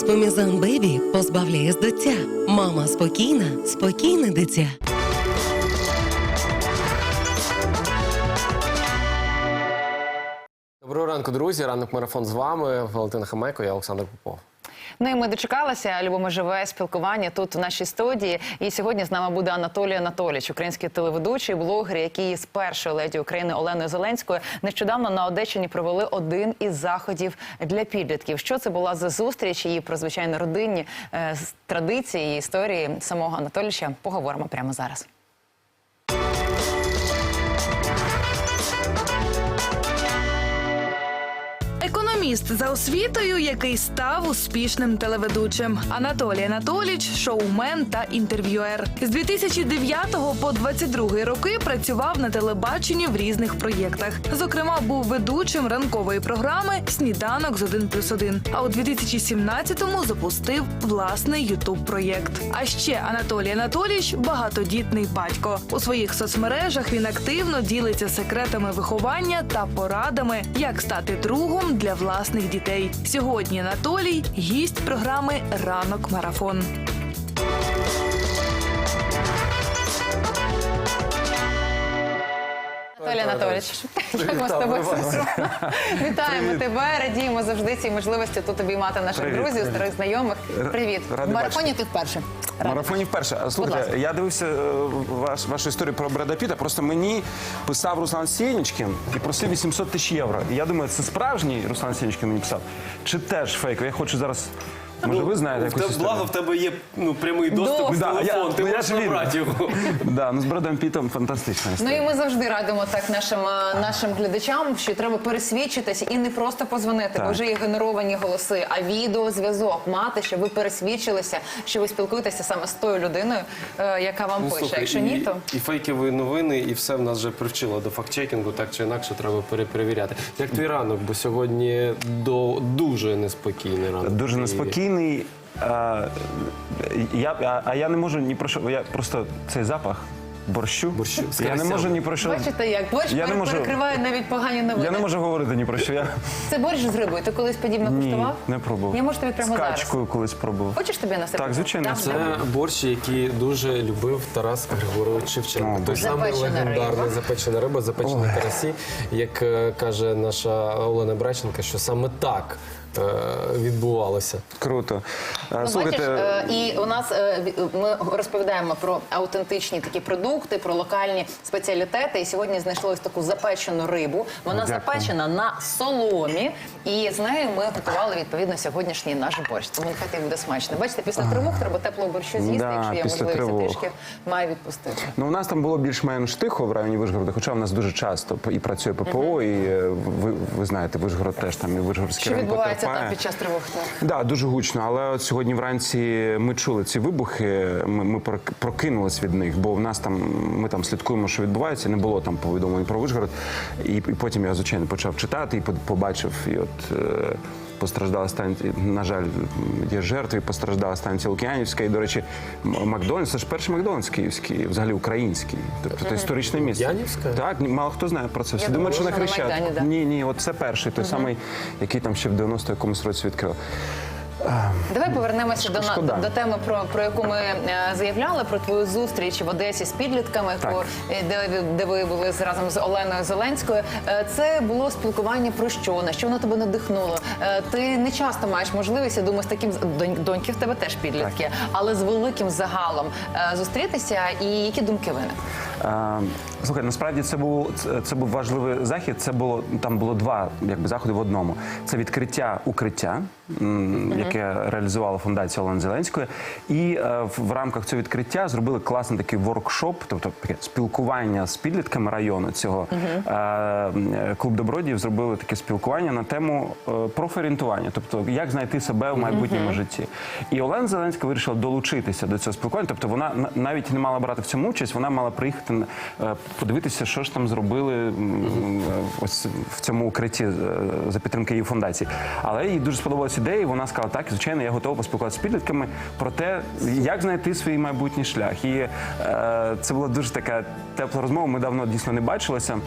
Еспомізан Бебі позбавляє з дитя. Мама спокійна, спокійне дитя. Доброго ранку, друзі. Ранок марафон з вами. Валентина Хамайко, я Олександр Попов. Ну і ми дочекалися. Любимо живе спілкування тут в нашій студії. І сьогодні з нами буде Анатолій Анатолійович, український телеведучий, блогер, який з першої леді України Оленою Зеленською нещодавно на Одещині провели один із заходів для підлітків. Що це була за зустріч? І про звичайно родинні е, традиції і історії самого Анатолійовича поговоримо прямо зараз. Економіст за освітою, який став успішним телеведучим. Анатолій Анатолійович – шоумен та інтерв'юер. З 2009 по 22 роки працював на телебаченні в різних проєктах. Зокрема, був ведучим ранкової програми Сніданок з 1 плюс 1». А у 2017-му запустив власний ютуб проєкт. А ще Анатолій Анатолійович багатодітний батько. У своїх соцмережах він активно ділиться секретами виховання та порадами, як стати другом для власних дітей. Сьогодні Анатолій гість програми Ранок Марафон. Анатолій Анатолійович, як ми з тобою вітаємо тебе. Радіємо завжди цій можливості тут обіймати наших Привіт, друзів, старих знайомих. Привіт. радий В марафоні бачити. ти вперше. Марафоні вперше. Слухайте, я дивився е, ваш, вашу історію про Бреда Піта. Просто мені писав Руслан Сєнічкін і просив 800 тисяч євро. І я думаю, це справжній Руслан Сєнічкін мені писав. Чи теж фейк? Я хочу зараз. Може, ви знаєте в якусь тебе, історію? благо, в тебе є ну, прямий доступ Да, я- телефон, ти ну, я можеш ж набрати його. Да, ну з Бредом Пітом фантастична Ну історія. і ми завжди радимо так нашим е, нашим глядачам, що треба пересвідчитись і не просто позвонити, бо Так. вже є генеровані голоси, а відеозв'язок мати, щоб ви пересвідчилися, що ви спілкуєтеся саме з тою людиною, е, яка вам Ну, пише. слухай, Якщо і, ні, то і фейкові новини, і все в нас вже привчило до фактчекінгу, так чи інакше треба перепровіряти. Як твій ранок, бо сьогодні до дуже неспокійний ранок. Дуже в Києві. Неспокійний. А, я, а, а я не можу ні про що. Я просто цей запах борщу. Борщу я не можу ні про що. бачите, як борщ Я не можу- перекриває навіть погані новини. Я не можу говорити ні про що. Я Це борщ з рибою. Ти колись подібно ні, куштував? не пробував. Я можу тобі прямо З зараз. качкою колись пробував. Хочеш тобі на себе? Так, звичайно. Це. Борщ, який дуже любив Тарас Григорович Шевченко. Той самий Запечена легендарний риба. запечена риба, запечені карасі, як е, каже наша Олена Браченка, що саме так відбувалося. Круто. Е, Ну, Слухайте, бачиш, е, і у нас е, ми розповідаємо про аутентичні такі продукти, про локальні спеціалітети. І сьогодні знайшли ось таку запечену рибу. Вона Дякую. запечена на соломі, і з нею ми готували відповідно сьогоднішній наш борщ. Тому нехай буде смачно. Бачите, після тривог треба теплого борщу з'їсти, Да, якщо є можливість тривог. трішки має відпустити. ну у нас там було більш-менш тихо в районі Вишгорода, хоча в нас дуже часто і працює ППО, і е, ви, ви знаєте, Вишгород теж там і Вишгородський Що район відбувається там під час тривог? Так. Да, дуже гучно. Але от сьогодні вранці ми чули ці вибухи. Ми, ми прок- прокинулись від них, бо в нас там ми там слідкуємо, що відбувається. Не було там повідомлень про Вишгород. І, і потім я звичайно почав читати і по- побачив. І от е, постраждала станція. На жаль, є жертви. Постраждала станція Лук'янівська. І до речі, Макдональдс це ж перший Макдональдс київський, взагалі український. Тобто це історичне місце. Лук'янівська? Так, ні, мало хто знає про це. Всі Я думають, що на Хрещатику. Ні, ні, от це перший, той самий, який там ще в 90 якомусь році відкрили. Давай повернемося до, Шкода. до теми, про, про яку ми е, заявляли, про твою зустріч в Одесі з підлітками, Так. яку, е, де, ви- де ви були разом з Оленою Зеленською. Е, Це було спілкування про що, на що воно тебе надихнуло. Ти не часто маєш можливість, я думаю, з таким доньки в тебе теж підлітки, але з великим загалом зустрітися і які думки виникли? Слухай, насправді це був це, це був важливий захід. Це було там було два якби заходи в одному. Це відкриття укриття, м, яке реалізувала фундація Олени Зеленської, і е, в, в рамках цього відкриття зробили класний такий воркшоп, тобто таке спілкування з підлітками району цього. Е, Клуб добродіїв зробили таке спілкування на тему е, профорієнтування, тобто як знайти себе в майбутньому житті. І Олена Зеленська вирішила долучитися до цього спілкування. Тобто вона навіть не мала брати в цьому участь, вона мала приїхати е, подивитися, що ж там зробили е, ось в цьому укритті е, за підтримки її фундації. Але їй дуже сподобалася ідея. і Вона сказала, так, звичайно, я готова поспілкуватися з підлітками про те, як знайти свій майбутній шлях. І е, це була дуже така тепла розмова. Ми давно дійсно не бачилися.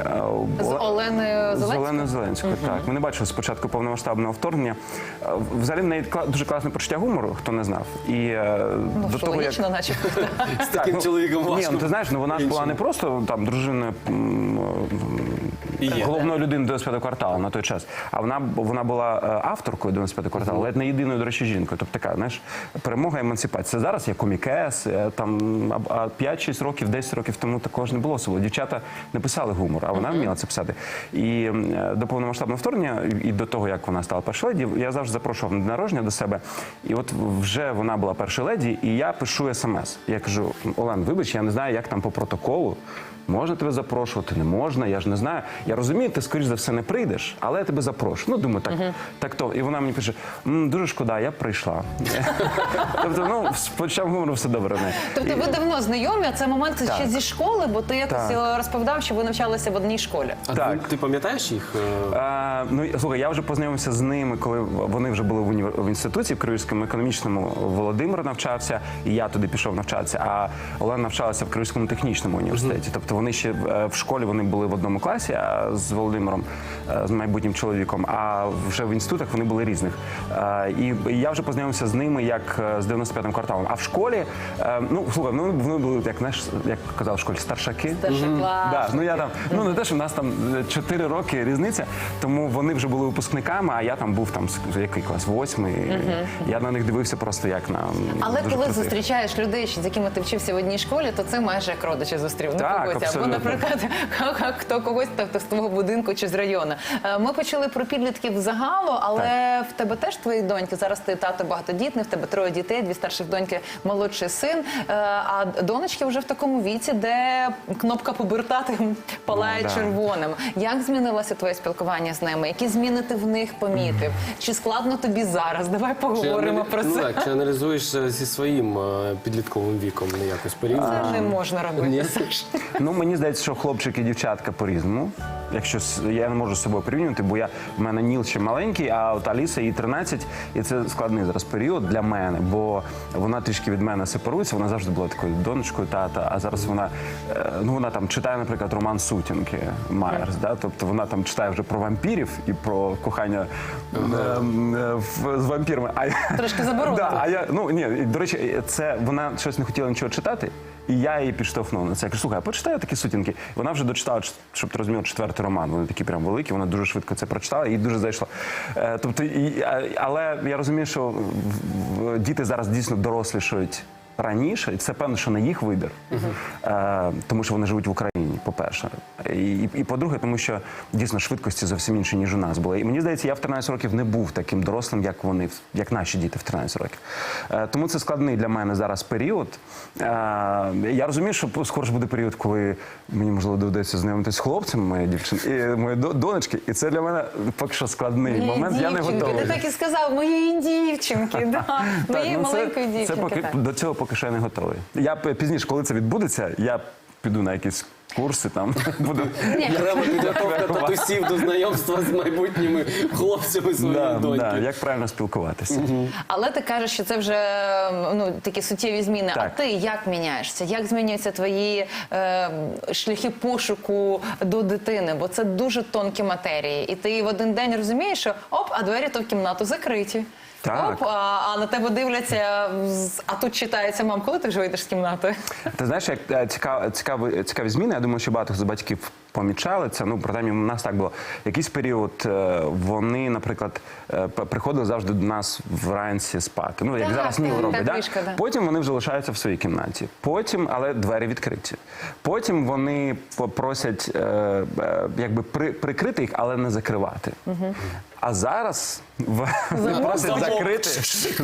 Е, З Оле- Оленою з Зеленською? Оленою Зеленською, так. Ми не бачили спочатку повномасштабного вторгнення. Е, Взагалі в неї дуже класне почуття гумору, хто не знав. І е, Ну, до що того, як логічно, наче. З таким ну, чоловіком Ні, важко. ну ти знаєш, ну вона ж була не просто там дружиною є. головною людиною 95 кварталу на той час. А вона вона була е, авторкою 95 кварталу, ледь не єдиною, до речі, жінкою. Тобто така, знаєш, перемога емансипація. Зараз є комікес, е, там а 5-6 років, 10 років тому також не було особливо. Дівчата не писали гумор, а вона вміла це писати. І до повномасштабного вторгнення, і до того, як вона стала першою леді, я завжди запрошував на день народження до себе. І от вже вона була першою леді, і я пишу смс. Я кажу: Олен, вибач, я не знаю, як там по протоколу. Можна тебе запрошувати, не можна, я ж не знаю. Я розумію, ти скоріш за все не прийдеш, але я тебе запрошу. Ну, думаю, так, так то. І вона мені пише: «М, дуже шкода, я прийшла. тобто, ну, з почав гумору все добре. в неї. Тобто ви давно знайомі, а це момент ще Так. зі школи, бо ти якось Так. е, розповідав, що ви навчалися в одній школі. А Так. ти, ти пам'ятаєш їх? е, А, ну і, слухай, я вже познайомився з ними, коли вони вже були в, універ... в інституті в Київському економічному. Володимир навчався, і я туди пішов навчатися. А Олена навчалася в Київському технічному університеті. Тобто вони ще е, в школі вони були в одному класі а з Володимиром, е, з майбутнім чоловіком. А вже в інститутах вони були різних. Е, І я вже познайомився з ними як з 95-м кварталом. А в школі, ну слухай, ну вони були як знаєш, як казав в школі, старшаки. Старшокласники. Да, ну я там, ну не те, що в нас там 4 роки різниця, тому вони вже були випускниками, а я там був там який клас, восьмий. Я на них дивився просто як на Але коли крутих. зустрічаєш людей, з якими ти вчився в одній школі, то це майже як родичі зустрів. Так, когось. Або, наприклад, хто когось хто з твого будинку чи з району. Е, Ми почали про підлітків загалу, але в тебе теж твої доньки. Зараз ти тато багатодітний, в тебе троє дітей, дві старших доньки, молодший син. Е, А донечки вже в такому віці, де кнопка побертати палає Ну, да. червоним. Як змінилося твоє спілкування з ними? Які зміни ти в них помітив? Чи складно тобі зараз? Давай поговоримо аналі- про ну, це. так, чи аналізуєш зі своїм е, підлітковим віком якось порівняно? Це не можна робити. Ні. Ну мені здається, що хлопчики і дівчатка по-різному. Якщо с- я не можу з собою порівнювати, бо я в мене Ніл ще маленький, а от Аліса їй 13, і це складний зараз період для мене, бо вона трішки від мене сепарується. Вона завжди була такою донечкою тата. А зараз вона е, ну вона там читає, наприклад, роман Сутінки Майерс. Да? Тобто вона там читає вже про вампірів і про кохання е, е, в- з вампірами. А я- Трошки заборонено. Да, а я ну ні, і, до речі, це вона щось не хотіла нічого читати. І я її підштовхнув на це. Я кажу, слухай, почитаю такі сутінки. Вона вже дочитала, щоб ти розумів, четвертий роман. Вони такі прям великі, вона дуже швидко це прочитала і дуже зайшла. Е, тобто, і, але я розумію, що діти зараз дійсно дорослішають раніше, і це певно, що не їх вибір, е, тому що вони живуть в Україні, по-перше. І, і, і по-друге, тому що дійсно швидкості зовсім інші, ніж у нас були. І мені здається, я в 13 років не був таким дорослим, як вони, як наші діти в 13 років. Е, тому це складний для мене зараз період. Е, я розумію, що скоро ж буде період, коли мені можливо доведеться знайомитися з хлопцем, моєї дівчини, і моєї донечки, і це для мене поки що складний Моєї момент. Я не дівчинки, готовий. Ти так і сказав, моєї дівчинки, да. моєї ну, маленької це, поки так. до цього поки що я не готовий. Я пізніше, коли це відбудеться, я піду на якісь курси там. Буду Прямо підготовка татусів до знайомства з майбутніми хлопцями своєї да, доньки. да, як правильно спілкуватися. Але ти кажеш, що це вже ну такі суттєві зміни. Так. А ти як міняєшся? Як змінюються твої е, шляхи пошуку до дитини? Бо це дуже тонкі матерії, і ти в один день розумієш, що оп, а двері то в кімнату закриті. Так. Оп, а, а на тебе дивляться, а тут читається мам, коли ти вже вийдеш з кімнати? Ти знаєш, як е, цікаві, цікаві, цікаві зміни. Я думаю, що багато з батьків помічали це. Ну, принаймні, у нас так було. Якийсь період е, вони, наприклад, е, приходили завжди до нас вранці спати. Ну, як Так, зараз робить. так, да? вишка, да. Потім вони вже лишаються в своїй кімнаті. Потім, але двері відкриті. Потім вони попросять е, якби при, прикрити їх, але не закривати. А зараз вони просять закрити,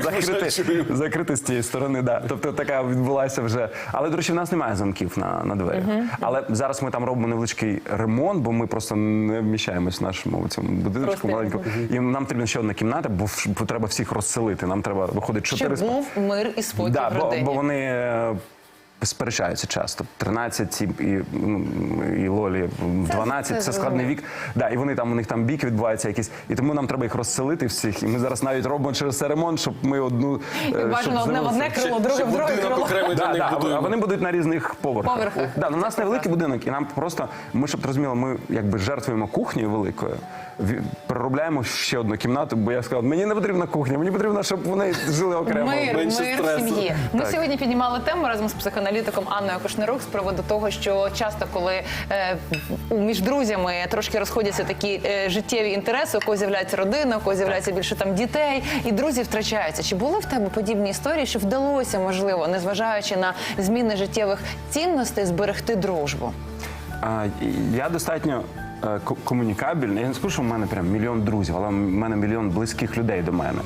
закрити, закрити з тієї сторони. Да. Тобто така відбулася вже. Але, до речі, в нас немає замків на, на двері. Але зараз ми там робимо невеличкий ремонт, бо ми просто не вміщаємось в нашому цьому будиночку маленькому. І нам потрібна ще одна кімната, бо, в- треба всіх розселити. Нам треба виходить чотири Щоб спа- був мир і спокій Да, в бо, родині. бо вони е, сперечаються часто. 13 і, і, і Лолі 12 це, це складний вік. Да, і вони там у них там бійки відбуваються якісь, і тому нам треба їх розселити всіх. І ми зараз навіть робимо через це ремонт, щоб ми одну е, щоб Бажано одне в одне крило, друге в друге крило. Да, да, а вони будуть на різних поверхах. Поверхах. Да, ну, у нас невеликий будинок, і нам просто ми щоб ти розуміла, ми якби жертвуємо кухнею великою. Переробляємо ще одну кімнату, бо я сказав, мені не потрібна кухня, мені потрібно, щоб вони жили окремо. Мир, менше мир стресу. сім'ї. Ми Так. сьогодні піднімали тему разом з психоаналітиком Анною Кошнирук з приводу того, що часто, коли е, між друзями трошки розходяться такі е, життєві інтереси, у когось з'являється родина, у когось з'являється більше там дітей, і друзі втрачаються. Чи були в тебе подібні історії, що вдалося, можливо, незважаючи на зміни життєвих цінностей, зберегти дружбу? А, я достатньо е, комунікабельний. Я не скажу, що в мене прям мільйон друзів, але в мене мільйон близьких людей до мене.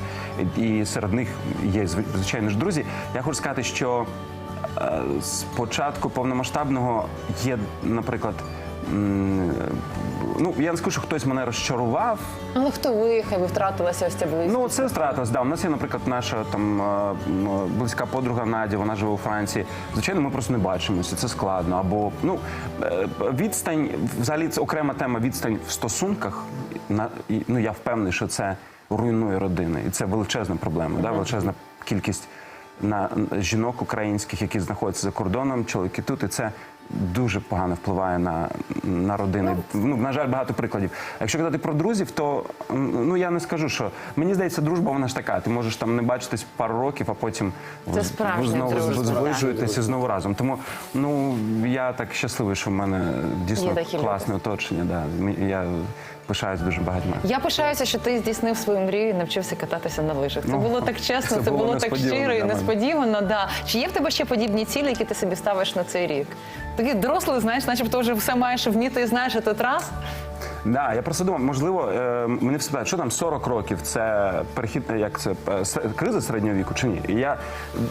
І серед них є звичайно ж друзі. Я хочу сказати, що з початку повномасштабного є, наприклад. Ну, я не скажу, що хтось мене розчарував, Але хто виїхав і втратилася ось ця близькість? Ну, це стратилось, да. У нас є, наприклад, наша там е, близька подруга Надя, вона живе у Франції. Звичайно, ми просто не бачимося, це складно. Або ну е, відстань, взагалі це окрема тема відстань в стосунках. Ну я впевнений, що це руйнує родини, і це величезна проблема. Да? Величезна кількість на жінок українських, які знаходяться за кордоном, чоловіки тут, і це. Дуже погано впливає на, на родини. Ну, на жаль, багато прикладів. А якщо казати про друзів, то ну я не скажу, що мені здається, дружба вона ж така. Ти можеш там не бачитись пару років, а потім Це ви- знову дружба, зближуєтеся знову разом. Тому ну я так щасливий, що в мене дійсно класне оточення. Да. Я пишаюсь дуже багатьма. Я пишаюся, що ти здійснив свою мрію і навчився кататися на лижах. Це Ну, було так чесно, це це, було було так щиро і несподівано. Да. Чи є в тебе ще подібні цілі, які ти собі ставиш на цей рік? Такий дорослий, знаєш, начебто вже все маєш вміти і знаєш, а тут раз. Да, я просто думав, можливо, е, мене всі питають, що там 40 років це перехід, як це е, с- криза середнього віку чи ні? І я,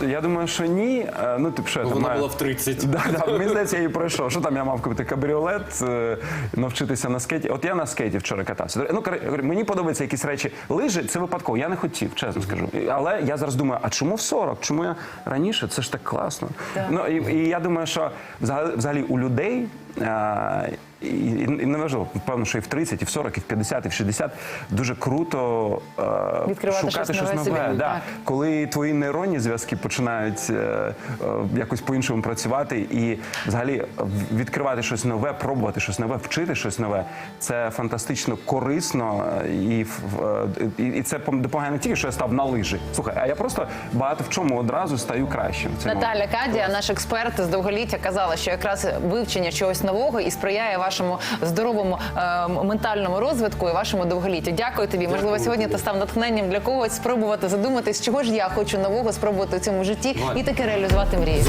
я думаю, що ні. Е, Ну, типу, що я Ну, там Вона маю- була в 30. Да, да, мені здається, я її пройшов. Що там я мав купити кабріолет, е, навчитися на скейті. От я на скейті вчора катався. Ну, кор- мені подобаються якісь речі. Лижі це випадково. Я не хотів, чесно скажу. І- Але я зараз думаю, а чому в 40? Чому я раніше? Це ж так класно. Ну і, і я думаю, що взагалі, взагалі у людей. е, і, і, неважливо, певно, що і в 30, і в 40, і в 50, і в 60 дуже круто е, Відкривати шукати щось щось нове собі, да. так. Коли твої нейронні зв'язки починають е, е, якось по-іншому працювати, і взагалі відкривати щось нове, пробувати щось нове, вчити щось нове, це фантастично корисно е, і, в- е, і, і це пом- допомагає не тільки, що я став на лижі. Слухай, а я просто багато в чому одразу стаю кращим. в цьому. Наталя Кадія, наш експерт з довголіття, казала, що якраз вивчення чогось нового і сприяє вашому здоровому е, ментальному розвитку і вашому довголіттю. Дякую тобі. Можливо, сьогодні ти став натхненням для когось спробувати задуматись, чого ж я хочу нового спробувати у цьому житті і таки реалізувати мрію.